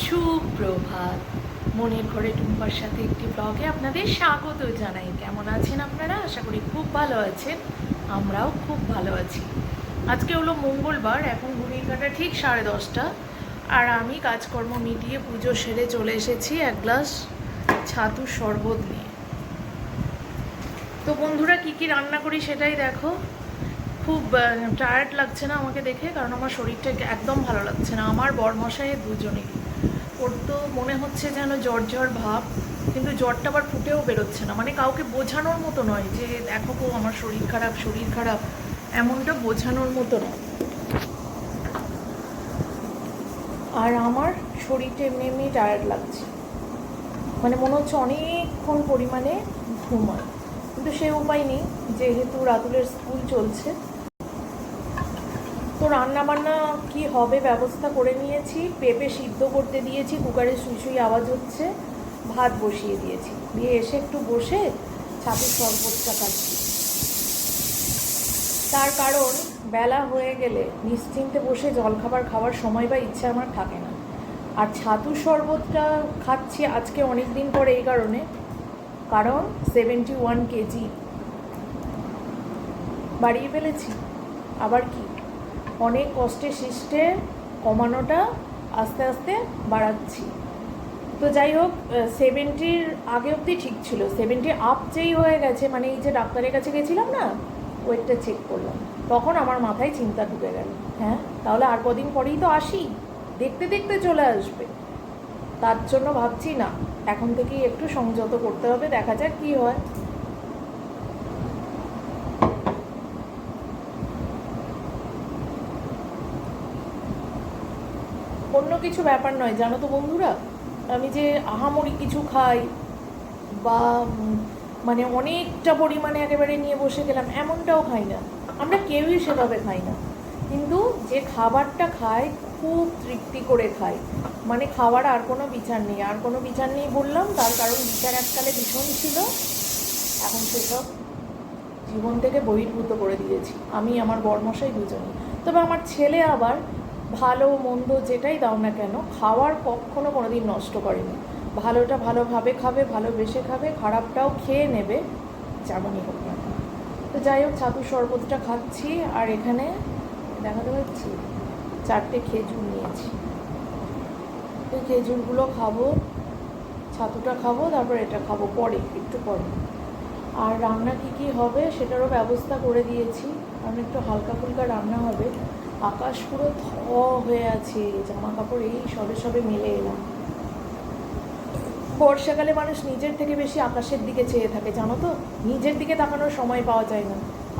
সুপ্রভাত। মনের ঘরে টুম্পার সাথে একটি ব্লগে আপনাদের স্বাগত জানাই। কেমন আছেন আপনারা? আশা করি খুব ভালো আছেন। আমরাও খুব ভালো আছি। আজকে হলো মঙ্গলবার, এখন ঘুড়ির কাটা ঠিক সাড়ে দশটা। আর আমি কাজকর্ম মিটিয়ে পুজো সেরে চলে এসেছি এক গ্লাস ছাতু শরবত নিয়ে। তো বন্ধুরা, কি কি রান্না করি সেটাই দেখো। খুব টায়ার্ড লাগছে না আমাকে দেখে, কারণ আমার শরীরটা একদম ভালো লাগছে না। আমার বরমশাইয়ের দুজনেই ওর তো মনে হচ্ছে যেন জ্বর জ্বর ভাব, কিন্তু জ্বরটা আবার ফুটেও বেরোচ্ছে না। মানে কাউকে বোঝানোর মতো নয় যে, দেখো গো, আমার শরীর খারাপ শরীর খারাপ। এমনটা বোঝানোর মতো নয়। আর আমার শরীরটা এমনি এমনি টায়ার্ড লাগছে। মানে মনে হচ্ছে অনেকক্ষণ পরিমাণে ঘুমায়। কিন্তু সে উপায় নেই, যেহেতু রাতুলের স্কুল চলছে। তো রান্না বান্না কি হবে ব্যবস্থা করে নিয়েছি। পেঁপে সিদ্ধ করতে দিয়েছি, কুকারে সুই আওয়াজ হচ্ছে, ভাত বসিয়ে দিয়েছি। দিয়ে এসে একটু বসে ছাতুর শরবতটা খাচ্ছি তার কারণ বেলা হয়ে গেলে নিশ্চিন্তে বসে জলখাবার খাওয়ার সময় বা ইচ্ছা আমার থাকে না। আর ছাতুর শরবতটা খাচ্ছি আজকে অনেক দিন পরে এই কারণে। কারণ সেভেন্টি ওয়ান কেজি। বাড়িয়ে ফেলেছি। আবার কি? অনেক কষ্টে সৃষ্টে কমানোটা আস্তে আস্তে বাড়াচ্ছি। তো যাই হোক সেভেন্টির আগে অবধি ঠিক ছিল। সেভেন্টি আপ যেই হয়ে গেছে মানে এই যে ডাক্তারের কাছে গেছিলাম না, ওয়েটটা চেক করলাম। তখন আমার মাথায় চিন্তা ঢুকে গেল। হ্যাঁ তাহলে আর কদিন পরেই তো আসি। দেখতে দেখতে চলে আসবে। তার জন্য ভাবছি না, এখন থেকেই একটু সংযত করতে হবে, দেখা যাক কি হয়। অন্য কিছু ব্যাপার নয়, জানো তো বন্ধুরা? আমি যে আহামরি কিছু খাই বা মানে অনেকটা পরিমাণে একেবারে নিয়ে বসে গেলাম, এমনটাও খাই না। আমরা কেউই সেভাবে খাই না। কিন্তু যে খাবারটা খাই, খুব তৃপ্তি করে খাই। মানে খাওয়ার আর কোনো বিচার নেই। আর কোনো বিচার নেই বললাম, তার কারণ বিচার এককালে ভীষণ ছিল। এখন সেসব জীবন থেকে বহির্ভূত করে দিয়েছি। আমি, আমার বর্মশাই দুজনই। তবে আমার ছেলে আবার ভালো মন্দ যেটাই দাও না কেন, খাওয়ার কখনো কোনোদিন নষ্ট করেনি। ভালোটা ভালোভাবে খাবে, ভালোবেসে খাবে, খারাপটাও খেয়ে নেবে, যেমনই হোক না তো যাই হোক ছাতু শরবতটা খাচ্ছি, আর এখানে দেখাতে পাচ্ছি, চারটে খেজুর নিয়েছি। তো খেজুরগুলো খাব, ছাতুটা খাব, তারপর এটা খাব পরে, একটু পরে। আর রান্না কি কি হবে সেটারও ব্যবস্থা করে দিয়েছি। কারণ একটু হালকা ফুলকা রান্না হবে। আকাশ পুরো থ হয়ে আছে জামা কাপড় এই সবে সবে মেলে এলাম। বর্ষাকালে মানুষ নিজের থেকে বেশি আকাশের দিকে চেয়ে থাকে, জানো তো? নিজের দিকে তাকানোর সময় পাওয়া যায় না,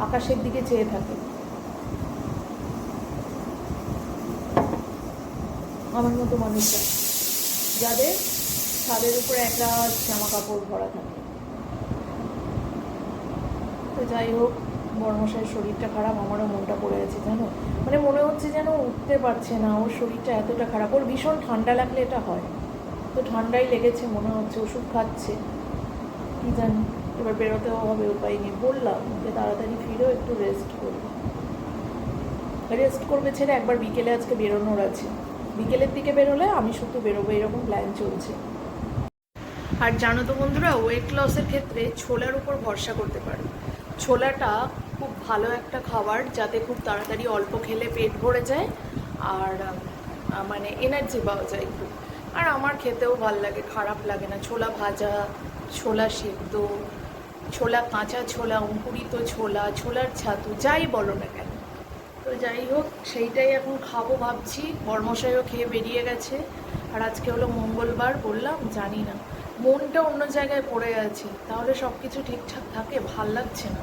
আকাশের দিকে চেয়ে থাকে। আমার মতো মানুষরা যাদের ছাদের উপরে একটা জামা কাপড় ভরা থাকে। তো যাই হোক বর্মশাইয়ের শরীরটা খারাপ, আমারও মনটা পড়ে আছে জানো? মানে মনে হচ্ছে যেন উঠতে পারছে না, ওর শরীরটা এতটা খারাপ। ওর ভীষণ ঠান্ডা লাগলে এটা হয়। তো ঠান্ডাই লেগেছে, মনে হচ্ছে ওষুধ খাচ্ছে। কি জানি, এবার বেরোতেও হবে, উপায় নেই। বললাম যে তাড়াতাড়ি ফিরেও একটু রেস্ট করবে রেস্ট করবে ছেড়ে একবার বিকেলে আজকে বেরোনোর আছে। বিকেলের দিকে বেরোলে আমি শুধু বেরোবো, এরকম প্ল্যান চলছে। আর জানো তো বন্ধুরা ওয়েট লসের ক্ষেত্রে ছোলার উপর ভরসা করতে পারো। ছোলাটা খুব ভালো একটা খাবার যাতে খুব তাড়াতাড়ি অল্প খেলে পেট ভরে যায় আর মানে এনার্জি পাওয়া যায় খুব। আর আমার খেতেও ভালো লাগে, খারাপ লাগে না। ছোলা ভাজা, ছোলা সেদ্ধ, ছোলা কাঁচা ছোলা, অঙ্কুরিত ছোলা, ছোলার ছাতু, যাই বলো না কেন। তো যাই হোক, সেইটাই এখন খাব ভাবছি। বর্মশাইও খেয়ে বেরিয়ে গেছে। আর আজকে হলো মঙ্গলবার বললাম, জানি না। মনটা অন্য জায়গায় পড়ে আছে। তাহলে সব কিছু ঠিকঠাক থাকে? ভালো লাগছে না।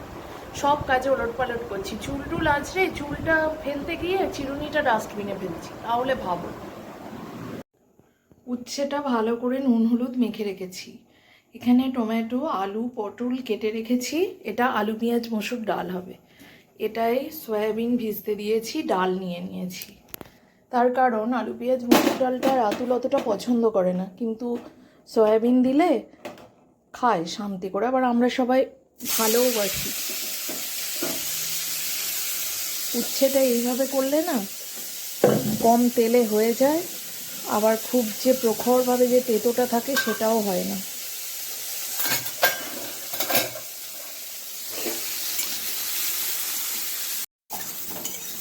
সব কাজে ওলট পালট করছি। চুল টুল আছড়ে চুলটা ফেলতে গিয়ে চিরুনিটা ডাস্টবিনে ফেলছি। তাহলে ভাবো। উচ্ছেটা ভালো করে নুন হলুদ মেখে রেখেছি। এখানে টমেটো, আলু, পটল কেটে রেখেছি। এটা আলু, পেঁয়াজ, মসুর ডাল হবে। এটাই সয়াবিন ভিজতে দিয়েছি, ডাল নিয়ে নিয়েছি। তার কারণ আলু, পেঁয়াজ, মসুর ডালটা রাতুল অতটা পছন্দ করে না। কিন্তু সয়াবিন দিলে খায় শান্তি করে। আবার আমরা সবাই ভালোবাসি উচ্ছেটা এইভাবে করলে না কম তেলে হয়ে যায়, আবার খুব যে প্রখরভাবে যে তেতোটা থাকে সেটাও হয় না।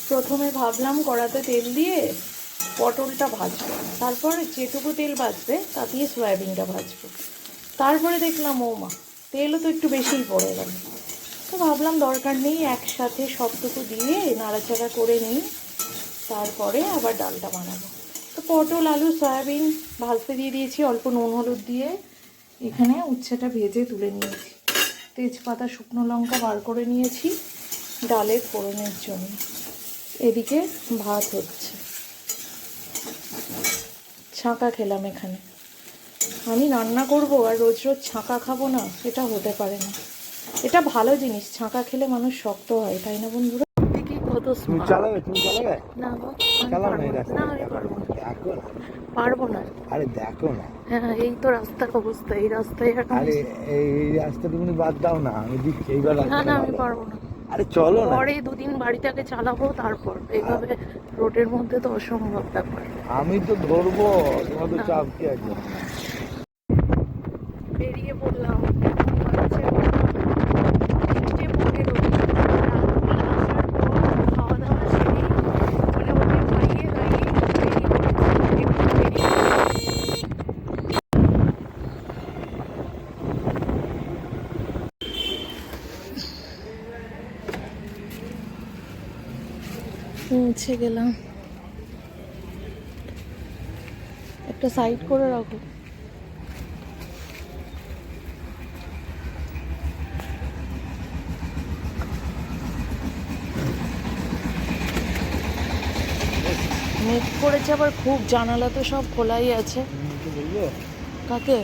প্রথমে ভাবলাম কড়াতে তেল দিয়ে পটলটা ভাজবো, তারপর যেটুকু তেল বাঁচবে তা দিয়ে সয়াবিনটা ভাজবো। তারপরে দেখলাম, ও মা, তেলও তো একটু বেশিই পড়ে গেল। তো ভাবলাম দরকার নেই, একসাথে সবটুকু দিয়ে নাড়াচাড়া করে নিই। তারপরে আবার ডালটা বানাবো। তো পটল, আলু, সয়াবিন ভাজতে দিয়ে দিয়েছি, অল্প নুন, হলুদ দিয়ে। এখানে উচ্ছেটা ভেজে তুলে নিয়েছি। তেজপাতা, শুকনো লঙ্কা বার করে নিয়েছি ডালের ফোড়নের জন্য। এদিকে ভাত হচ্ছে। ছাঁকা খেলাম এখানে। আমি রান্না করব আর রোজ রোজ ছাঁকা খাব না, এটা হতে পারে না। এটা ভালো জিনিস ছাঁকা খেলে মানুষ শক্ত হয় তাই না বন্ধুরা? পারব না। রাস্তা আরে দেখো না। হ্যাঁ এই তো রাস্তার অবস্থা এই রাস্তায় আরে এই রাস্তাটা তুমি বাদ দাও না আমি দিচ্ছি এইবার না না আমি পারব না। আরে চলো না। পরে দুদিন বাড়িটাকে চালাবো তারপর এইভাবে রোডের মধ্যে তো অসম্ভব ব্যাপার। আমি তো ধরবো তোমার তো চাপ কি আছে? বেরিয়ে পড়লাম বাচ্চা তিনটে পনেরো খাওয়া দাওয়া সেরে মানে ওকে খাইয়ে খাইয়ে বেরিয়ে পড়েছি একটু বেরিয়ে পৌঁছে গেলাম। একটা সাইড করে রাখো। মেঘ করেছে আবার খুব জানালা তো সব খোলাই আছে। কাকে?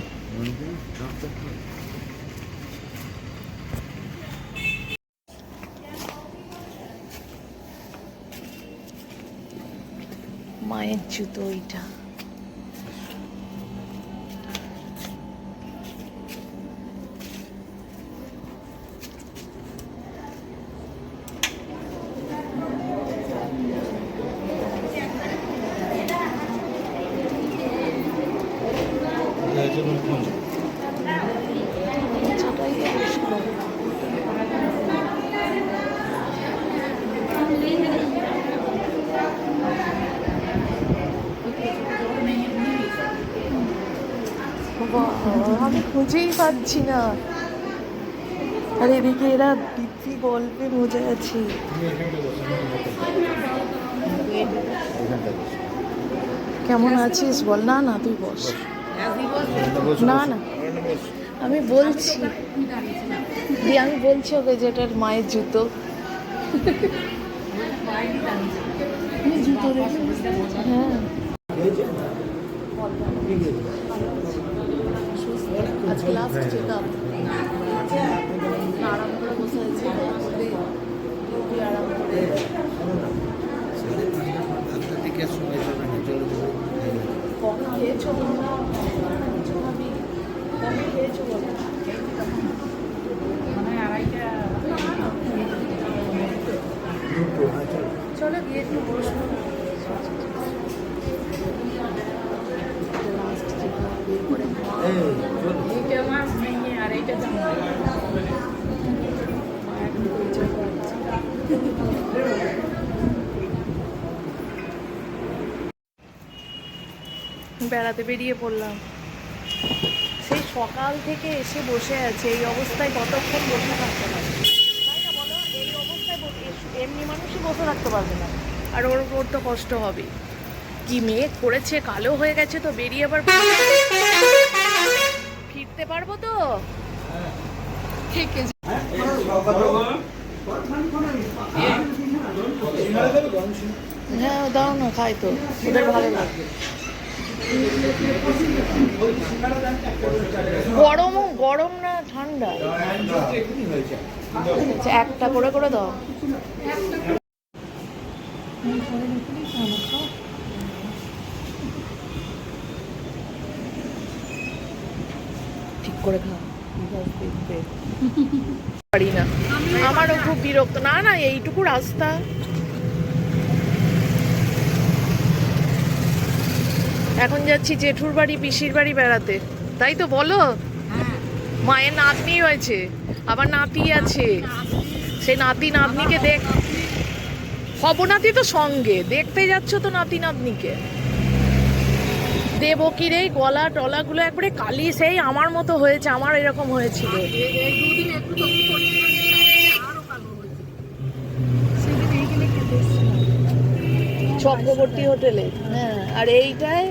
মায়ের জুতো এটা Thank বাচ্চাটাই তো বেশ বড়। বাবা, খুঁজেই পাচ্ছি না। আর এদিকে এরা দিব্যি গল্পে মজা আছে। কেমন আছিস? বল, না না, তুই বস। না না। আমি বলছি। দিয়ে আমি বলছি ওকে যে এটার মায়ের জুতো। হ্যাঁ। আজকে লাস্ট চেক আপ আরাম করে বসে আছি। খুবই আরাম করে। কখন খেয়েছো কখন খেয়েছো বলো বেড়াতে বেরিয়ে পড়লাম। সেই সকাল থেকে এসে বসে আছে। এই অবস্থায় কতক্ষণ বসে থাকতে পারবে? তাই না বলো? এই অবস্থায় এমনি মানুষই বসে থাকতে পারবে না। আর ওর ওর তো কষ্ট হবে কি মেঘ করেছে? কালো হয়ে গেছে তো বেরিয়ে আবার ফিরতে পারব তো? ঠিক আছে হ্যাঁ দাও না খাই তো। ওদের ভালো লাগবে। গরম গরম না ঠান্ডা? আচ্ছা একটা করে করে দাও। করে পারি না। আমারও খুব বিরক্ত। না না, এইটুকু রাস্তা। এখন যাচ্ছি জেঠুর বাড়ি, পিসির বাড়ি বেড়াতে। তাই তো বলো? মায়ের নাতনি হয়েছে, আবার নাতি আছে। সেই নাতি নাতনিকে দেখ হবনাতি তো সঙ্গে। দেখতে যাচ্ছ তো নাতি নাতনিকে। দেবকির এই গলা টলাগুলো একবারে কালি সেই আমার মতো হয়েছে আমার এরকম হয়েছিল। চক্রবর্তী হোটেলে। হ্যাঁ আর এইটাই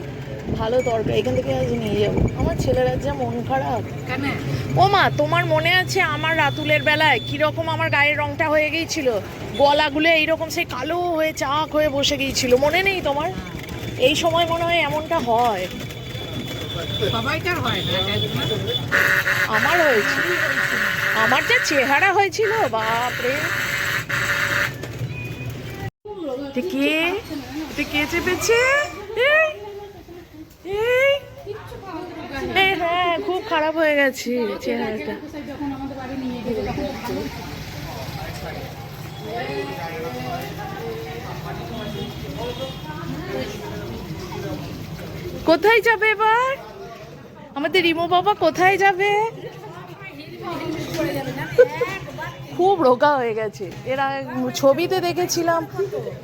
ভালো তরকারি এখান থেকে আজ নিয়ে যাব। আমার ছেলের আজ যা মন খারাপ। ও মা তোমার মনে আছে আমার রাতুলের বেলায় কীরকম আমার গায়ের রংটা হয়ে গিয়েছিল? গলাগুলো এইরকম সেই কালো হয়ে চাক হয়ে বসে গিয়েছিল। মনে নেই তোমার? এই সময় মনে হয় এমনটা হয়। সবাইকার হয় আমার হয়েছিল। আমার যা চেহারা হয়েছিল বাপরে। কে? এটা কে চেপেছে? হ্যাঁ খুব খারাপ হয়ে গেছে চেহারাটা। যখন আমাদের বাড়ি নিয়ে গেছে তখন কোথায় যাবে এবার? আমাদের রিমো বাবা কোথায় যাবে? খুব রোগা হয়ে গেছে। এরা ছবিতে দেখেছিলাম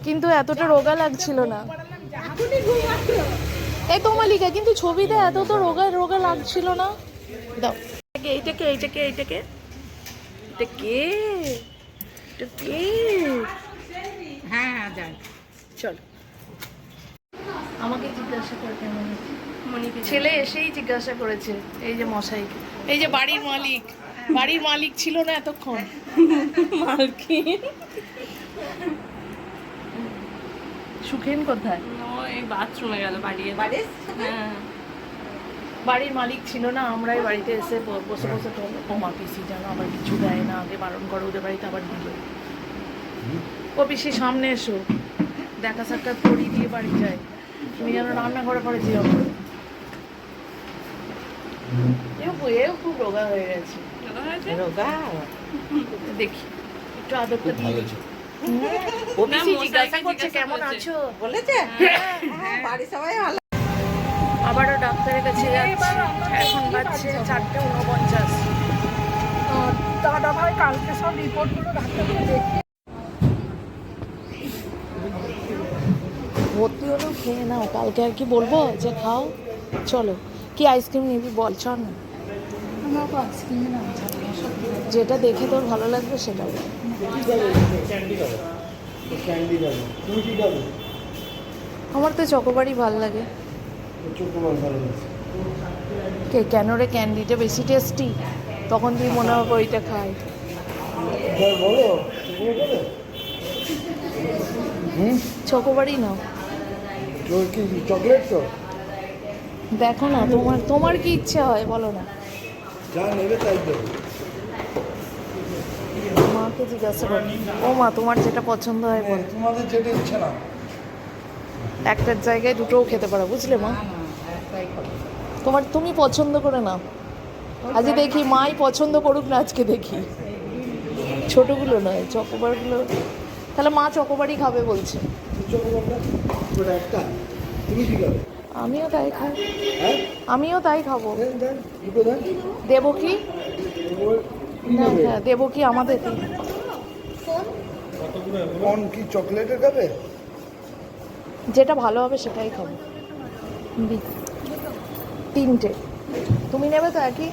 কিন্তু এতটা রোগা লাগছিল না। এই তো মালিকা কিন্তু ছবিতে এত তো রোগা রোগা লাগছিল না। দাও। এইটাকে এইটাকে এইটাকে এটা কে? এটা কে? হ্যাঁ হ্যাঁ যাই। চলো। আমাকে জিজ্ঞাসা করে কেমন ছেলে এসেই জিজ্ঞাসা করেছে এই যে মশাই। এই যে বাড়ির মালিক। বাড়ির মালিক ছিল না এতক্ষণ। মালকিন। সুখেন কোথায়? এই বাথরুমে গেল বাড়িয়ে হ্যাঁ। বাড়ির মালিক ছিল না আমরাই বাড়িতে এসে বসে বসে তো ও মা পিসি যেন আবার কিছু দেয় না আগে বারণ করো ওদের বাড়িতে আবার দিল ও পিসি সামনে এসো। দেখা সাক্ষাৎ করি দিয়ে বাড়ি যায়। তুমি যেন রান্নাঘরে পরে যেও না। এও এও খুব রোগা হয়ে গেছে। দেখি একটু হ্যাঁ আবারও ডাক্তারের কাছে যাচ্ছি। এখন বাজছে চারটে উনপঞ্চাশ দাদা ভাই কালকে সব রিপোর্টগুলো ডাক্তারকে দেখে ভর্তি হলেও খেয়ে নাও। কালকে আর কি বলব? যে খাও চলো। কি আইসক্রিম নিবি বল চ না আমরা না যেটা দেখে তোর ভালো লাগবে সেটা আমার তো চকোবারই ভালো লাগে। কে কেন রে ক্যান্ডিটা বেশি টেস্টি? তখন তুই মনে হবে ওইটা খাই। চকোবারই নাও। কি চকলেট তো? দেখো না তোমার তোমার কি ইচ্ছা হয় বলো না। যা নেবে তাই দেবো। মাকে জিজ্ঞাসা করো। ও মা তোমার যেটা পছন্দ হয় বল। তোমাদের যেটা ইচ্ছা না একটার জায়গায় দুটোও খেতে পারো বুঝলে মা? তোমার তুমি পছন্দ করে নাও আজকে দেখি মাই পছন্দ করুক না আজকে দেখি। ছোটগুলো নয় চকোবারগুলো। তাহলে মা চকোবারই খাবে বলছে। ওটা একটা তুমি কি খাবে আমিও তাই খাই। হ্যাঁ? আমিও তাই খাব। দেবো কি? হ্যাঁ দেবো কি আমাদের। কোন কি চকলেটের খাবে যেটা ভালো হবে সেটাই খাব। তিনটে। তুমি নেবে তো একই?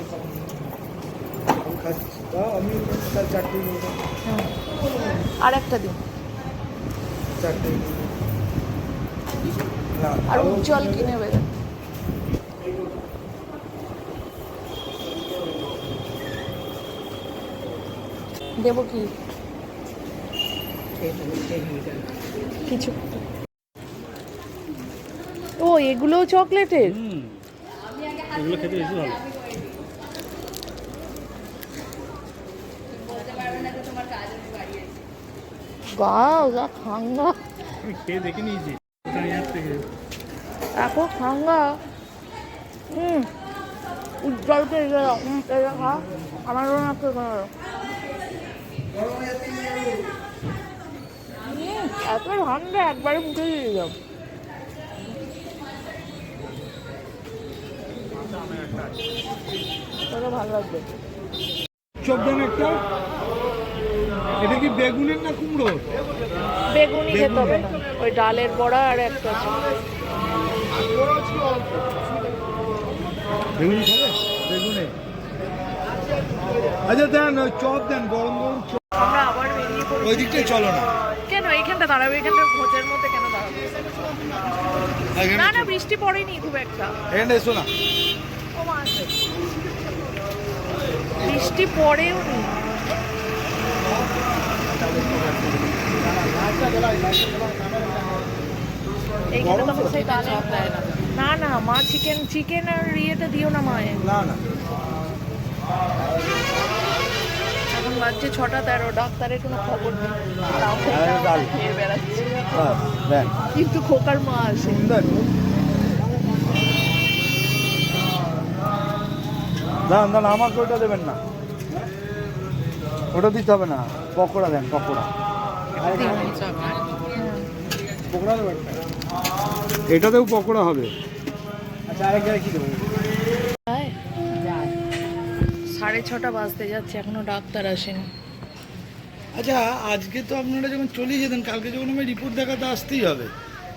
হ্যাঁ। আর একটা দিন। চারটে আর উজ্জ্বল কি কি নেবে? নেবে দেবো কি? কিছু। ও এগুলোও চকলেটের? এগুলো খেতে বেশি ভালো। খাঙ্গা। খেয়ে দেখে নিয়েছি। এত খাঙ্গা হুম উজ্জ্বলকে এটা খা আমারও না তো কোনো এত ঠান্ডা একবারে মুখে দিয়ে তোরও ভালো লাগবে দেন একটা? এটা কি বেগুনের না কুমড়ো বেগুনি খেতে হবে না। ওই ডালের বড়া আর একটা। বেগুনি খাবে বেগুনে আচ্ছা দেন ওই চপ দেন গরম গরম চপ আমরা আবার বেরিয়ে পড়ি ওই দিকটাই চলো না কেন এইখানটা দাঁড়াবে এইখানটা ভোজের মধ্যে কেন দাঁড়াবে না না বৃষ্টি পড়েনি খুব একটা এখানে এসো না বৃষ্টি পড়েও নি এইখানে তো। সেই না। না মা চিকেন চিকেন আর ইয়েটা দিও না মায়ে। না না। এখন বাজছে ছটা তেরো ডাক্তারের কোনো খবর নেই। খেয়ে বেড়াচ্ছে। হ্যাঁ কিন্তু খোকার মা সুন্দর দাঁড়ান দাঁড়ান আমাকে ওটা দেবেন না। ওটা দিতে হবে না। পকোড়া দেন পকোড়া। পকোড়া দেবেন? এটাতেও পকোড়া হবে। আচ্ছা? সাড়ে ছটা বাজতে যাচ্ছে এখনও ডাক্তার আসেনি। আচ্ছা আজকে তো আপনারা যখন চলে যেতেন কালকে যখন আমি রিপোর্ট দেখাতে আসতেই হবে।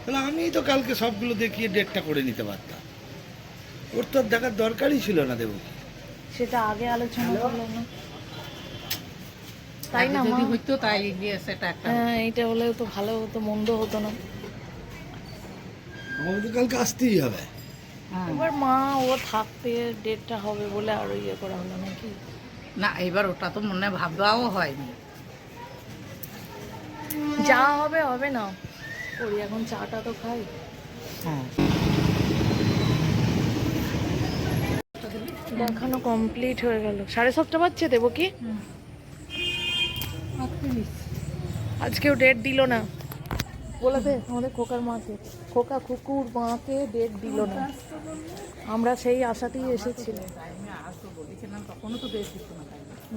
তাহলে আমি তো কালকে সবগুলো দেখিয়ে ডেটটা করে নিতে পারতাম। ওর তো আর দেখার দরকারই ছিল না দেবো সেটা আগে আলোচনা করল না। তাই না যদি হইতো তাই গিয়ে সেটা একটা হ্যাঁ এইটা হলেও তো ভালো হতো মন্দ হতো না। আমাকে তো কালকে আসতেই হবে। হ্যাঁ। এবার মা ও থাকতে ডেটটা হবে বলে আরও ইয়ে করা হলো নাকি? না এবার ওটা তো মনে ভাববাও হয়নি। যা হবে হবে না। করি এখন চাটা তো খাই। হ্যাঁ। দেখানো কমপ্লিট হয়ে গেল। সাড়ে সাতটা বাজছে দেবো কি? আজকেও ডেট দিল না। বলে আমাদের খোকার মাকে। খোকা কুকুর মাকে ডেট দিল না। আমরা সেই আশাতেই এসেছিলাম।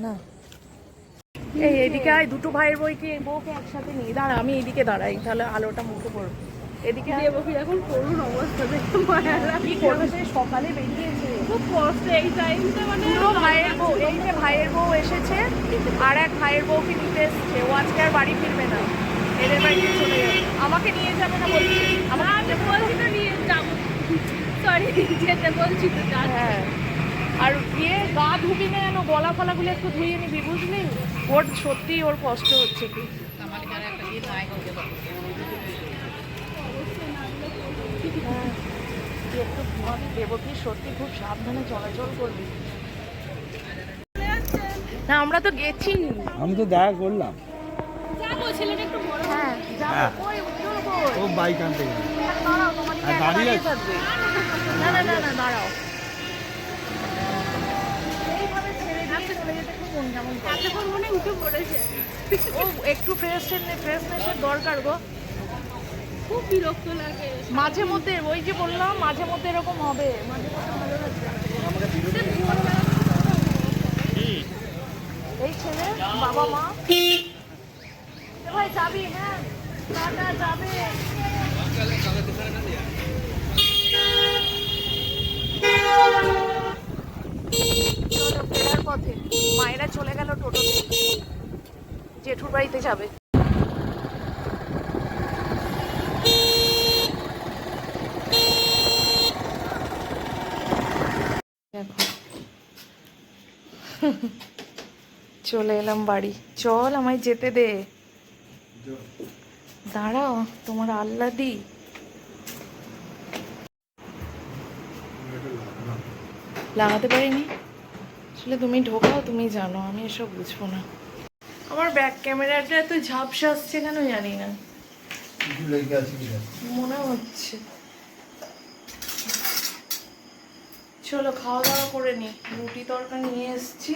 না। এই এদিকে আয়, দুটো ভাইয়ের বইকে বউকে একসাথে নিয়ে দাঁড়া, আমি এইদিকে দাঁড়াই, তাহলে আলোটা মুখে পড়বে এদিকে আয়। এখন করুন অবস্থা দেখে মায়া কি করবে সে? সকালে বেরিয়েছে। খুব কষ্ট এই টাইমটা মানে দুটো ভাইয়ের বউ, এই যে ভাইয়ের বউ এসেছে, আর এক ভাইয়ের বউকে নিতে এসেছে। ও আজকে আর বাড়ি ফিরবে না। এদের বাড়িতে চলে যাবে। আমাকে নিয়ে যাবে না বলছি। আমার বলছি তো নিয়ে যাব। সরি যেতে বলছি তো হ্যাঁ। আর গিয়ে গা ধুবি না যেন গলা ফলাগুলো একটু ধুয়ে নিবি বুঝলি? ওর সত্যি ওর কষ্ট হচ্ছে কি। আমার একটা হ্যাঁ। একটু ঘুমাবি দেবো কি সত্যি খুব সাবধানে চলাচল করবি। না আমরা তো গেছি। আমি তো দেখা করলাম। হ্যাঁ। ও বাইক আনতে গেল। দাঁড়িয়ে আছে? না না না না দাঁড়াও। একটু ফ্রেশনেসের দরকার গো। খুব বিরক্ত লাগে। মাঝে মধ্যে ওই যে বললাম মাঝে মধ্যে এরকম হবে। মাঝে মধ্যে ভালো লাগবে। এই ছেলে বাবা মা। ভাই, যাবি হ্যাঁ। টাটা যাবে। ফেরার পথে। মায়েরা চলে গেল টোটোতে জেঠুর বাড়িতে যাবে। চলে এলাম বাড়ি। চল আমায় যেতে দে। দাঁড়াও, তোমার আল্লাদি লাগাতে পারিনি? আসলে তুমি ঢোকাও, তুমি জানো, আমি এসব বুঝব না। আমার ব্যাক ক্যামেরাটা এত ঝাপসা আসছে কেন জানি না। মনে হচ্ছে। চলো খাওয়া দাওয়া করে নি। রুটি তরকা নিয়ে এসেছি।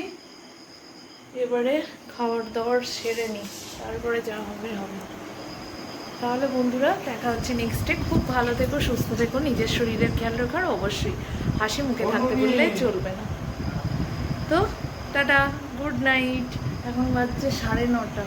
এবারে খাওয়ার দাওয়ার সেরে নি। তারপরে যা হবে হবে। তাহলে বন্ধুরা দেখা হচ্ছে নেক্সট ডে খুব ভালো থেকো সুস্থ থেকো নিজের শরীরের খেয়াল রাখার অবশ্যই হাসি মুখে থাকতে বললে চলবে না। তো টাটা গুড নাইট। এখন বাজছে সাড়ে নটা।